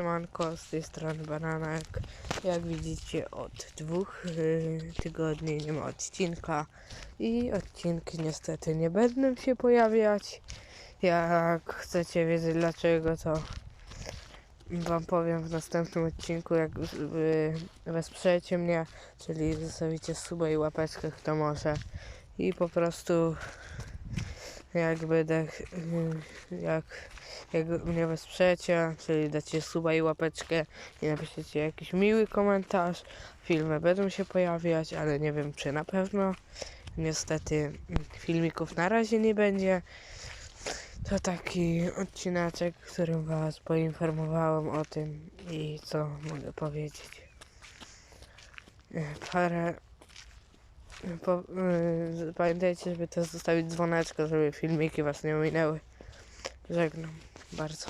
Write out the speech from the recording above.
Siemanko, z tej strony Bananek. Jak widzicie od dwóch y, tygodni nie ma odcinka i odcinki niestety nie będą się pojawiać. Jak chcecie wiedzieć dlaczego to wam powiem w następnym odcinku jak y, wesprzecie mnie, czyli zostawicie suba i łapeczkę kto może i po prostu jak będę jak jak mnie wesprzecie, czyli dacie suba i łapeczkę i napiszecie jakiś miły komentarz. Filmy będą się pojawiać, ale nie wiem czy na pewno. Niestety filmików na razie nie będzie. To taki odcineczek, w którym Was poinformowałem o tym i co mogę powiedzieć. E, Parę. Po, y, pamiętajcie, żeby też zostawić dzwoneczko, żeby filmiki Was nie ominęły. Żegnam bardzo.